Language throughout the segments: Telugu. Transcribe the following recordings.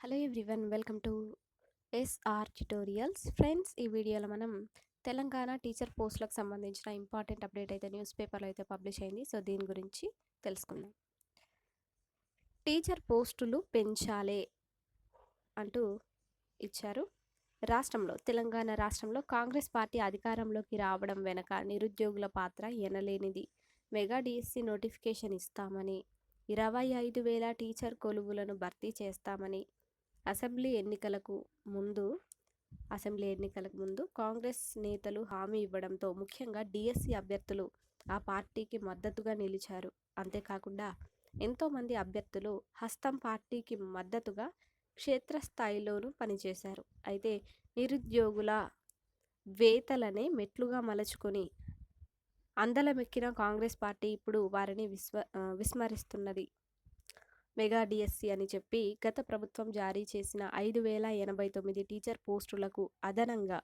Hello everyone welcome to SR tutorials. Friends ఈ వీడియోలో మనం తెలంగాణ టీచర్ పోస్టులకు సంబంధించిన ఇంపార్టెంట్ అప్డేట్ అయితే న్యూస్ పేపర్లో అయితే పబ్లిష్ అయింది. సో దీని గురించి తెలుసుకుందాం. టీచర్ పోస్టులు పెంచాలే అంటూ ఇచ్చారు రాష్ట్రంలో. తెలంగాణ రాష్ట్రంలో కాంగ్రెస్ పార్టీ అధికారంలోకి రావడం వెనక నిరుద్యోగుల పాత్ర ఎనలేనిది. మెగా డిఎస్సి నోటిఫికేషన్ ఇస్తామని ఇరవై ఐదు వేల టీచర్ కొలువులను భర్తీ చేస్తామని అసెంబ్లీ ఎన్నికలకు ముందు అసెంబ్లీ ఎన్నికలకు ముందు కాంగ్రెస్ నేతలు హామీ ఇవ్వడంతో ముఖ్యంగా డిఎస్సి అభ్యర్థులు ఆ పార్టీకి మద్దతుగా నిలిచారు. అంతేకాకుండా ఎంతోమంది అభ్యర్థులు హస్తం పార్టీకి మద్దతుగా క్షేత్రస్థాయిలోనూ పనిచేశారు. అయితే నిరుద్యోగుల వేతలనే మెట్లుగా మలుచుకొని అందలమెక్కిన కాంగ్రెస్ పార్టీ ఇప్పుడు వారిని విస్మ విస్మరిస్తున్నది. మెగా డిఎస్సి అని చెప్పి గత ప్రభుత్వం జారీ చేసిన ఐదు వేల ఎనభై తొమ్మిది టీచర్ పోస్టులకు అదనంగా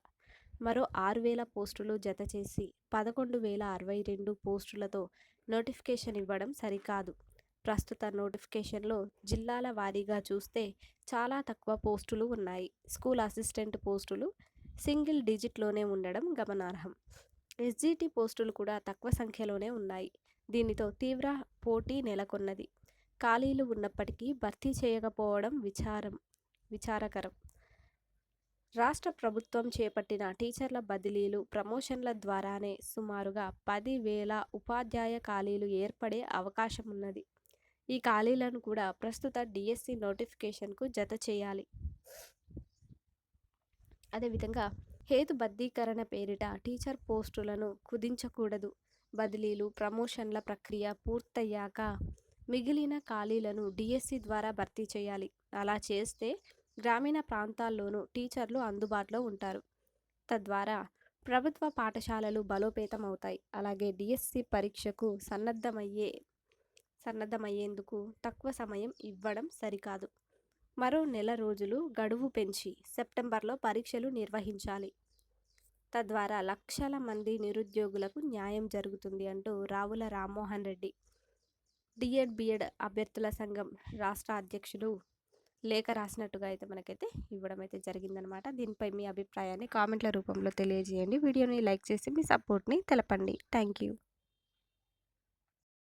మరో ఆరు వేల పోస్టులు జత చేసి పదకొండు వేల అరవై రెండు పోస్టులతో నోటిఫికేషన్ ఇవ్వడం సరికాదు. ప్రస్తుత నోటిఫికేషన్లో జిల్లాల వారీగా చూస్తే చాలా తక్కువ పోస్టులు ఉన్నాయి. స్కూల్ అసిస్టెంట్ పోస్టులు సింగిల్ డిజిట్లోనే ఉండడం గమనార్హం. ఎస్జిటి పోస్టులు కూడా తక్కువ సంఖ్యలోనే ఉన్నాయి. దీనితో తీవ్ర పోటీ నెలకొన్నది. ఖాళీలు ఉన్నప్పటికీ భర్తీ చేయకపోవడం విచారం విచారకరం. రాష్ట్ర ప్రభుత్వం చేపట్టిన టీచర్ల బదిలీలు ప్రమోషన్ల ద్వారానే సుమారుగా పది వేల ఉపాధ్యాయ ఖాళీలు ఏర్పడే అవకాశం ఉన్నది ఈ ఖాళీలను కూడా ప్రస్తుత డిఎస్సి నోటిఫికేషన్కు జత చేయాలి. అదేవిధంగా హేతుబద్ధీకరణ పేరిట టీచర్ పోస్టులను కుదించకూడదు. బదిలీలు ప్రమోషన్ల ప్రక్రియ పూర్తయ్యాక మిగిలిన ఖాళీలను డిఎస్సి ద్వారా భర్తీ చేయాలి. అలా చేస్తే గ్రామీణ ప్రాంతాల్లోనూ టీచర్లు అందుబాటులో ఉంటారు. తద్వారా ప్రభుత్వ పాఠశాలలు బలోపేతం అవుతాయి అలాగే డిఎస్సి పరీక్షకు సన్నద్ధమయ్యే సన్నద్ధమయ్యేందుకు తక్కువ సమయం ఇవ్వడం సరికాదు. మరో నెల రోజులు గడువు పెంచి సెప్టెంబర్లో పరీక్షలు నిర్వహించాలి. తద్వారా లక్షల మంది నిరుద్యోగులకు న్యాయం జరుగుతుంది అంటూ రావుల రామ్మోహన్ రెడ్డి డిఎడ్ బిఎడ్ అభ్యర్థుల సంఘం రాష్ట్ర అధ్యక్షుడు లేఖ రాసినట్టుగా అయితే మనకైతే ఇవ్వడం అయితే జరిగిందనమాట దీనిపై మీ అభిప్రాయాన్ని కామెంట్ల రూపంలో తెలియజేయండి. వీడియోని లైక్ చేసి మీ సపోర్ట్ని తెలపండి. Thank you